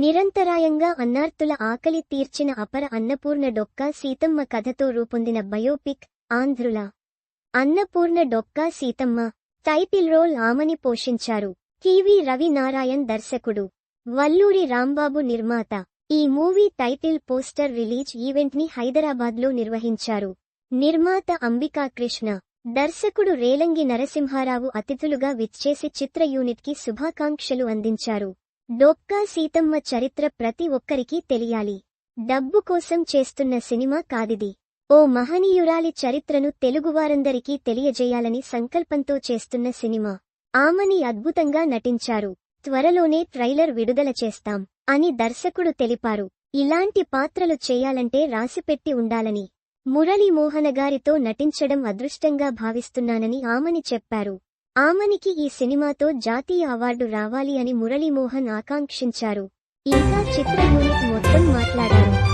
నిరంతరాయంగా అన్నార్తుల ఆకలి తీర్చిన అపర అన్నపూర్ణ డొక్కా సీతమ్మ కథతో రూపొందిన బయోపిక్ ఆంధ్రుల. అన్నపూర్ణ డొక్కా సీతమ్మ టైటిల్ రోల్ ఆమని పోషించారు. కివి రవి నారాయణ్ దర్శకుడు. వల్లూరి రాంబాబు నిర్మాత. ఈ మూవీ టైటిల్ పోస్టర్ రిలీజ్ ఈవెంట్ని హైదరాబాద్లో నిర్వహించారు. నిర్మాత అంబికా కృష్ణ. దర్శకుడు రేలంగి నరసింహారావు అతిథులుగా విచ్చేసి చిత్ర యూనిట్కి శుభాకాంక్షలు అందించారు. డొక్కా సీతమ్మ చరిత్ర ప్రతి ఒక్కరికీ తెలియాలి. డబ్బు కోసం చేస్తున్న సినిమా కాదిది. ఓ మహనీయురాలి చరిత్రను తెలుగువారందరికీ తెలియజేయాలని సంకల్పంతో చేస్తున్న సినిమా. ఆమని అద్భుతంగా నటించారు. త్వరలోనే ట్రైలర్ విడుదల చేస్తాం అని దర్శకుడు తెలిపారు. ఇలాంటి పాత్రలు చేయాలంటే రాసిపెట్టి ఉండాలని మురళీమోహన గారితో నటించడం అదృష్టంగా భావిస్తున్నానని ఆమని చెప్పారు. ఆమనికి ఈ సినిమాతో జాతీయ అవార్డు రావాలి అని మురళీమోహన్ ఆకాంక్షించారు. ఇంకా చిత్ర యూనిట్ మొత్తం మాట్లాడారు.